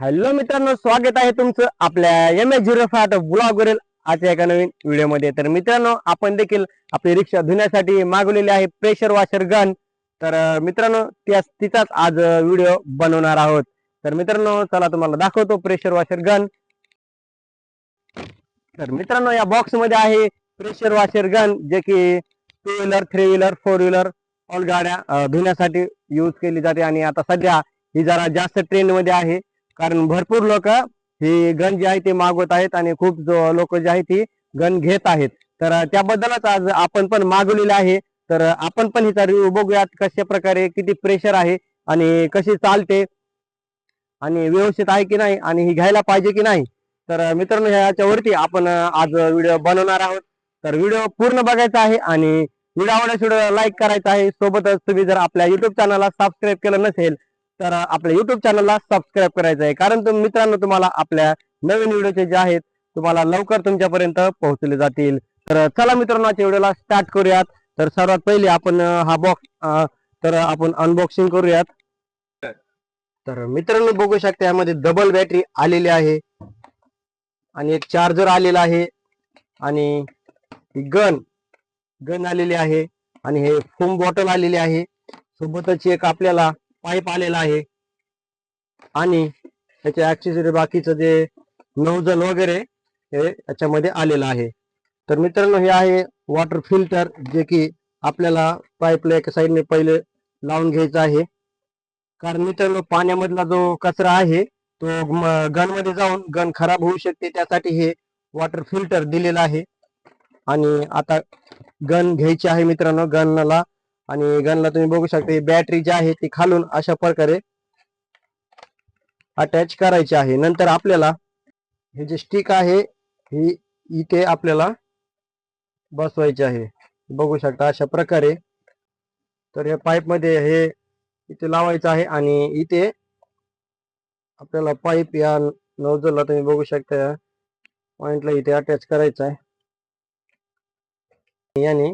Hello मित्रांनो स्वागत आहे तुमचं आपल्या एम एच झिरो फाट ब्लॉग वरील आजच्या एका नवीन व्हिडिओमध्ये. तर मित्रांनो आपण देखील आपली रिक्षा धुण्यासाठी मागवलेली आहे प्रेशर वॉशर गन तर मित्रांनो त्या तिचाच आज व्हिडिओ बनवणार आहोत. तर मित्रांनो चला तुम्हाला दाखवतो प्रेशर वॉशर गन तर मित्रांनो या बॉक्समध्ये आहे प्रेशर वॉशर गन जे की two wheeler three wheeler four wheeler all गाड्या धुण्यासाठी यूज केली जाते. आणि आता सध्या ही जरा जास्त ट्रेंडमध्ये आहे. कारण भरपूर लोक ही गण जी आहे ती मागवत आहेत आणि खूप जो लोक जे आहे ती गण घेत आहेत. तर त्याबद्दलच आज आपण पण मागवलेलं आहे. तर आपण पण हिचा रिव्ह्यू बघूयात कशा प्रकारे किती प्रेशर आहे आणि कशी चालते आणि व्यवस्थित आहे की नाही आणि ही घ्यायला पाहिजे की नाही. तर मित्रांनो ह्याच्यावरती आपण आज व्हिडिओ बनवणार आहोत. तर व्हिडिओ पूर्ण बघायचा आहे आणि व्हिडिओ आवडल्यास व्हिडिओ लाईक करायचा आहे. सोबतच तुम्ही जर आपल्या युट्यूब चॅनलला सबस्क्राईब केलं नसेल तर आपल्या युट्यूब चॅनलला सबस्क्राईब करायचं आहे. कारण तुम मित्रांनो तुम्हाला आपल्या नवीन व्हिडिओचे जे आहेत तुम्हाला लवकर तुमच्यापर्यंत पोहोचले जातील. तर चला मित्रांनो आजच्या व्हिडिओला स्टार्ट करूयात. तर सर्वात पहिले आपण हा बॉक्स तर आपण अनबॉक्सिंग करूयात. तर मित्रांनो बघू शकता यामध्ये डबल बॅटरी आलेली आहे. आणि एक चार्जर आलेला आहे. आणि गन गन आलेली आहे. आणि हे फोम बॉटल आलेली आहे. सोबतच एक आपल्याला पाईप आलेला आहे. आणि त्याचे ऍक्सेसरी बाकीचं जे नौजल वगैरे हे याच्यामध्ये आलेलं आहे. तर मित्रांनो हे आहे वॉटर फिल्टर जे की आपल्याला पाईपला एका साईडने पहिले लावून घ्यायचं आहे. कारण मित्रांनो पाण्यामधला जो कचरा आहे तो गनमध्ये जाऊन गन खराब होऊ शकते. त्यासाठी हे वॉटर फिल्टर दिलेलं आहे. आणि आता गन घ्यायची आहे मित्रांनो गनला आणि गनला तुम्ही बघू शकता ही बॅटरी जी आहे ती खालून अशा प्रकारे अटॅच करायची आहे. नंतर आपल्याला हे जे स्टिक आहे ही इथे आपल्याला बसवायची आहे. बघू शकता अशा प्रकारे. तर या पाईपमध्ये हे इथे लावायचं आहे आणि इथे आपल्याला पाईप या नोझलला तुम्ही बघू शकता या पॉइंटला इथे अटॅच करायचं आहे. याने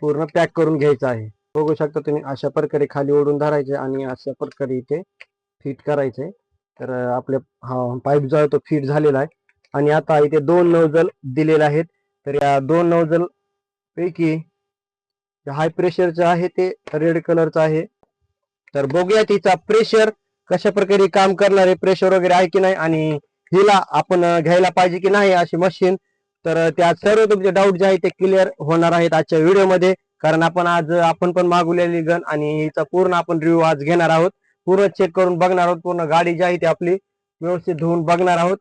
पूर्ण पॅक करून घ्यायचं आहे. बघू शकता तुम्ही अशा प्रकारे खाली ओढून धरायचे आणि अशा प्रकारे इथे फिट करायचे. तर आपले हा पाईप जो आहे तो फिट झालेला आहे. आणि आता इथे दोन नवजल दिलेले आहेत. तर या दोन नवजल पैकी हाय प्रेशरचं आहे ते रेड कलरचं आहे. तर बघूया तिचा प्रेशर कशा प्रकारे काम करणार आहे प्रेशर वगैरे आहे की नाही आणि हिला आपण घ्यायला पाहिजे की नाही अशी मशीन तर त्या सर्व तुमचे डाऊट जे आहे ते क्लिअर होणार आहेत आजच्या व्हिडिओमध्ये कारण आपण आज आपण पण मागवलेली गन आणि हिचा पूर्ण आपण रिव्ह्यू आज घेणार आहोत. पूर्ण चेक करून बघणार आहोत. पूर्ण गाडी जी आहे ती आपली व्यवस्थित धुवून बघणार आहोत.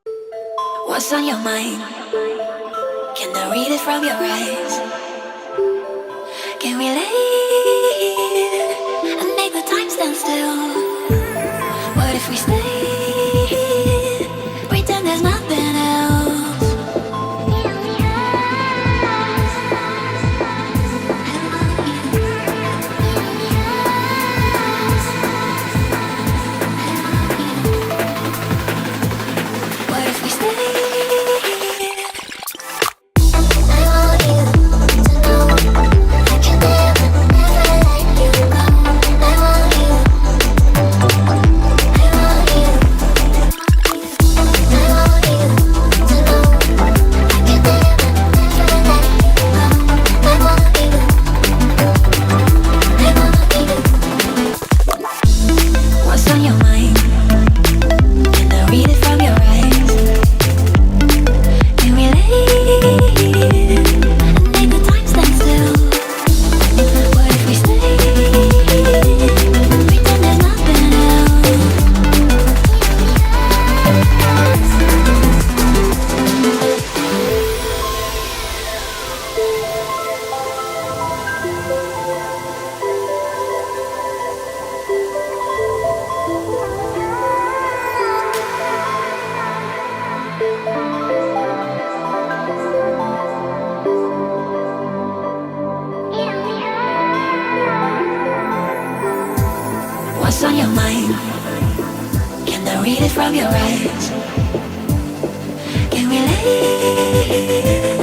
Mind? Can I read it from your eyes? Can we leave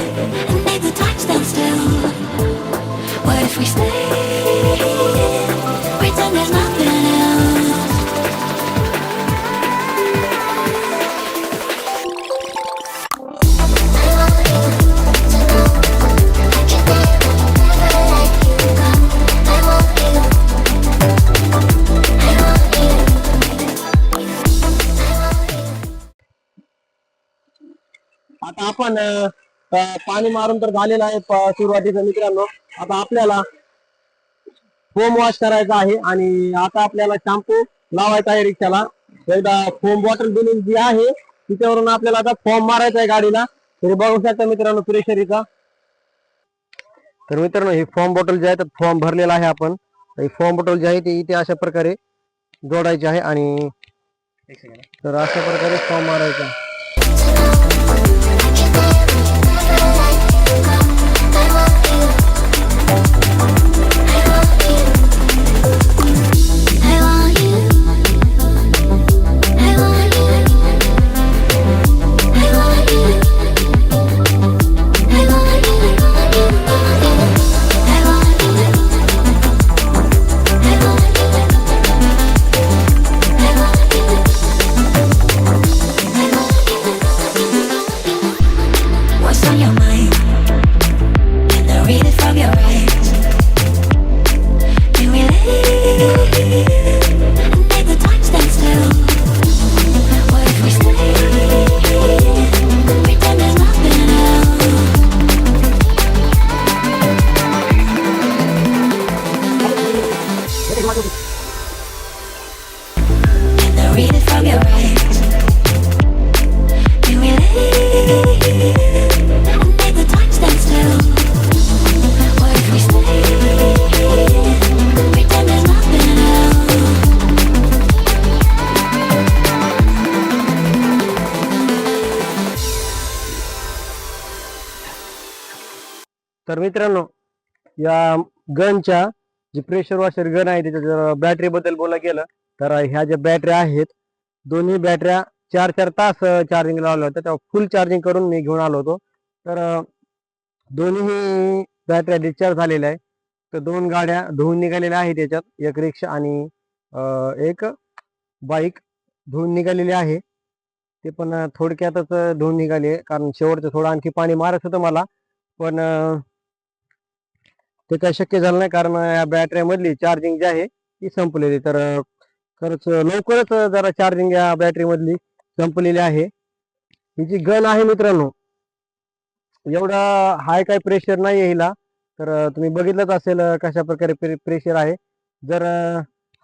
and make the time stand still? What if we stay? आता आपण पाणी मारून तर झालेलं आहे सुरुवातीचं मित्रांनो. आता आपल्याला फोम वॉश करायचा आहे आणि आता आपल्याला शॅम्पू लावायचा आहे रिक्षाला. एकदा फोम बॉटल दिलेली जी आहे तिच्यावरून आपल्याला आता फॉर्म मारायचा आहे गाडीला. तरी बघू शकता मित्रांनो प्रेशरीचा तर मित्रांनो ही फॉर्म बॉटल जी आहे तर फॉर्म भरलेला आहे आपण. ही फॉर्म बॉटल जी आहे ती इथे अशा प्रकारे जोडायची आहे आणि तर अशा प्रकारे फॉर्म मारायचा. तर मित्रांनो या गनच्या जे प्रेशर वॉशर गन आहे त्याच्या जर बॅटरी बद्दल बोला गेलं तर ह्या ज्या बॅटऱ्या आहेत दोन्ही बॅटऱ्या चार चार तास चार्जिंग लावल्या होत्या तेव्हा फुल चार्जिंग करून मी घेऊन आलो होतो. तर दोन्ही बॅटऱ्या डिस्चार्ज झालेल्या आहे. तर दोन गाड्या धुवून निघालेल्या आहेत त्याच्यात एक रिक्षा आणि एक बाईक धुवून निघालेली आहे. ते पण थोडक्यातच धुवून निघाली. आहे कारण शेवटचं थोडं आणखी पाणी मारत होतं मला. पण ते काही शक्य झालं नाही कारण या बॅटरी मधली चार्जिंग जी आहे ती संपलेली. तर खरंच लवकरच जरा चार्जिंग या बॅटरी मधली संपलेली आहे. ही जी गन आहे मित्रांनो एवढा हाय काय प्रेशर नाही आहे हिला. तर तुम्ही बघितलंच असेल कशा प्रकारे प्रेशर आहे. जर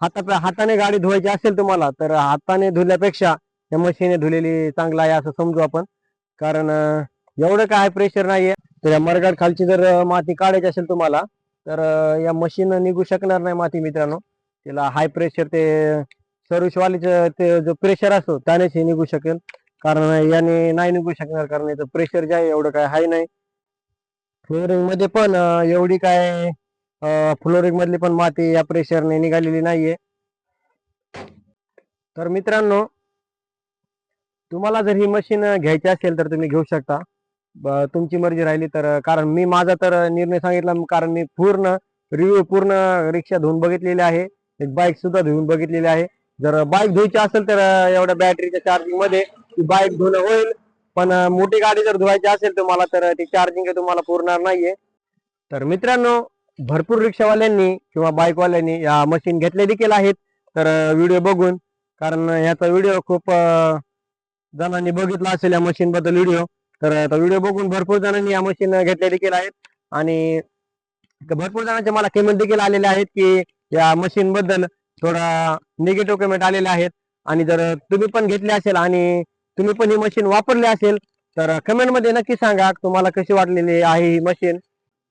हाता हाताने गाडी धुवायची असेल तुम्हाला तर हाताने धुल्यापेक्षा या मशीने धुलेली चांगलं आहे असं समजू आपण. कारण एवढं काय प्रेशर नाहीये. तर या मरगाड खालची जर माती काढायची असेल तुम्हाला तर या मशीन निघू शकणार नाही माती मित्रांनो. तिला हाय प्रेशर ते सर्विसवालीचं ते जो प्रेशर असतो त्यानेच हे निघू शकेल. कारण याने नाही निघू शकणार कारण याचं प्रेशर जे आहे एवढं काय हाय नाही. फ्लोरिंगमध्ये पण एवढी काय फ्लोरिंग मधली पण माती या प्रेशरने निघालेली नाहीये. तर मित्रांनो तुम्हाला जर ही मशीन घ्यायची असेल तर तुम्ही घेऊ शकता. तुमची मर्जी राहिली तर कारण मी माझा तर निर्णय सांगितला कारण मी पूर्ण रिव्ह्यू पूर्ण रिक्षा धुवून बघितलेली आहे. एक बाईक सुद्धा धुवून बघितलेली आहे. जर बाईक धुवायची असेल तर एवढ्या बॅटरीच्या चार्जिंगमध्ये ती बाईक धुणं होईल. पण मोठी गाडी जर धुवायची असेल तुम्हाला तर ती चार्जिंग तुम्हाला पुरणार नाहीये. तर मित्रांनो भरपूर रिक्षावाल्यांनी किंवा बाईकवाल्यांनी या मशीन घेतल्या देखील आहेत. तर व्हिडिओ बघून कारण याचा व्हिडिओ खूप जणांनी बघितला असेल या मशीन बद्दल व्हिडिओ तर आता व्हिडिओ बघून भरपूर जणांनी या मशीन घेतल्या देखील आहेत. आणि भरपूर जणांचे मला कमेंट देखील आलेले आहेत की या मशीन बद्दल थोडा निगेटिव्ह कमेंट आलेले आहेत. आणि जर तुम्ही पण घेतले असेल आणि तुम्ही पण ही मशीन वापरली असेल तर कमेंटमध्ये नक्की सांगा तुम्हाला कशी वाटलेली आहे ही मशीन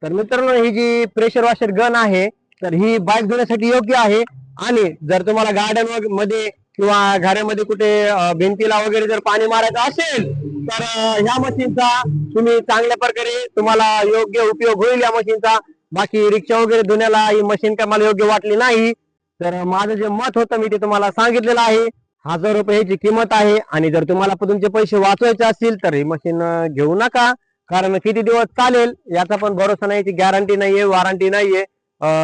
तर मित्रांनो ही जी प्रेशर वॉशर गन आहे तर ही बाईक धुण्यासाठी योग्य आहे. आणि जर तुम्हाला गार्डनमध्ये किंवा घरामध्ये कुठे भिंतीला वगैरे जर पाणी मारायचं असेल तर ह्या मशीनचा तुम्ही चांगल्या प्रकारे तुम्हाला योग्य उपयोग होईल या मशीनचा. बाकी रिक्षा वगैरे धुण्याला ही मशीन काय मला योग्य वाटली नाही. तर माझं जे मत होतं मी ते तुम्हाला सांगितलेलं आहे. हजार रुपये ह्याची किंमत आहे. आणि जर तुम्हाला तुमचे पैसे वाचवायचे असतील तर ही मशीन घेऊ नका. कारण किती दिवस चालेल याचा पण भरोसा नाही गॅरंटी नाहीये वॉरंटी नाहीये.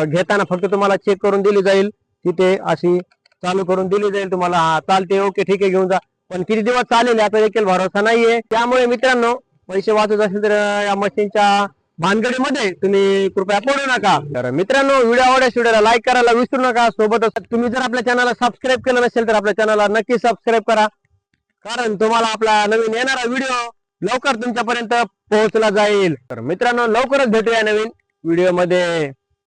घेताना फक्त तुम्हाला चेक करून दिली जाईल. तिथे अशी चालू करून दिली जाईल तुम्हाला. हा चालते ओके ठीक आहे घेऊन जा. पण किती दिवस चालेल याचा देखील भरोसा नाहीये. त्यामुळे मित्रांनो पैसे वाचत असेल तर या मशीनच्या भानगडीमध्ये तुम्ही कृपया पडू नका. तर मित्रांनो व्हिडिओ आवडल्यास व्हिडिओला लाईक करायला विसरू नका. सोबतच तुम्ही जर आपल्या चॅनलला सबस्क्राईब केलं नसेल तर आपल्या चॅनलला नक्की सबस्क्राईब करा. कारण तुम्हाला आपला नवीन येणारा व्हिडिओ लवकर तुमच्यापर्यंत पोहोचला जाईल. तर मित्रांनो लवकरच भेटूया नवीन व्हिडिओमध्ये